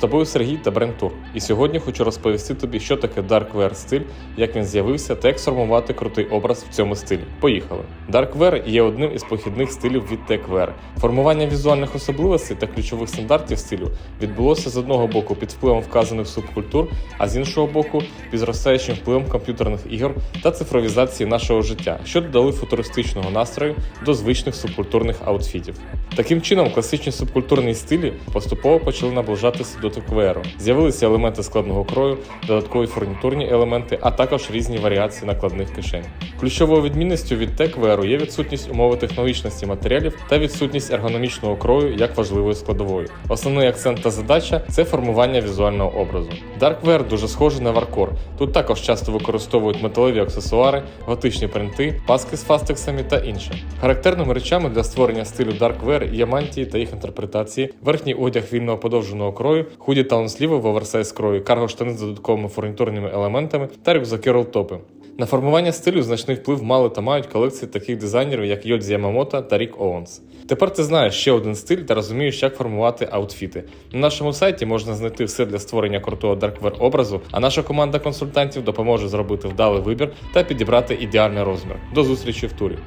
тобою Сергій та Бренд Тур. І сьогодні хочу розповісти тобі, що таке Dark Wear стиль, як він з'явився та як сформувати крутий образ в цьому стилі. Поїхали! Dark Wear є одним із похідних стилів від Tech Wear. Формування візуальних особливостей та ключових стандартів стилю відбулося з одного боку під впливом вказаних субкультур, а з іншого боку під зростаючим впливом комп'ютерних ігор та цифровізації нашого життя, що додали футуристичного настрою до звичних субкультурних аутфітів. Таким чином, класичні субкультурні стилі поступово почали наближатися до теквеєру. З'явилися елементи складного крою, додаткові фурнітурні елементи, а також різні варіації накладних кишень. Ключовою відмінністю від теквеєру є відсутність умови технологічності матеріалів та відсутність ергономічного крою як важливої складової. Основний акцент та задача це формування візуального образу. Darkwear дуже схожий на варкор. Тут також часто використовують металеві аксесуари, готичні принти, паски з фастексами та інше. Характерними речами для створення стилю Darkwear є мантії та їх інтерпретації, верхній одяг вільного подовженого крою, худі таунсліви в оверсайз крою, карго штани з додатковими фурнітурними елементами та рюкзаки ролтопи. На формування стилю значний вплив мали та мають колекції таких дизайнерів, як Йодзі Ямамото та Рік Оуенс. Тепер ти знаєш ще один стиль та розумієш, як формувати аутфіти. На нашому сайті можна знайти все для створення крутого дарквер образу, а наша команда консультантів допоможе зробити вдалий вибір та підібрати ідеальний розмір. До зустрічі в турі.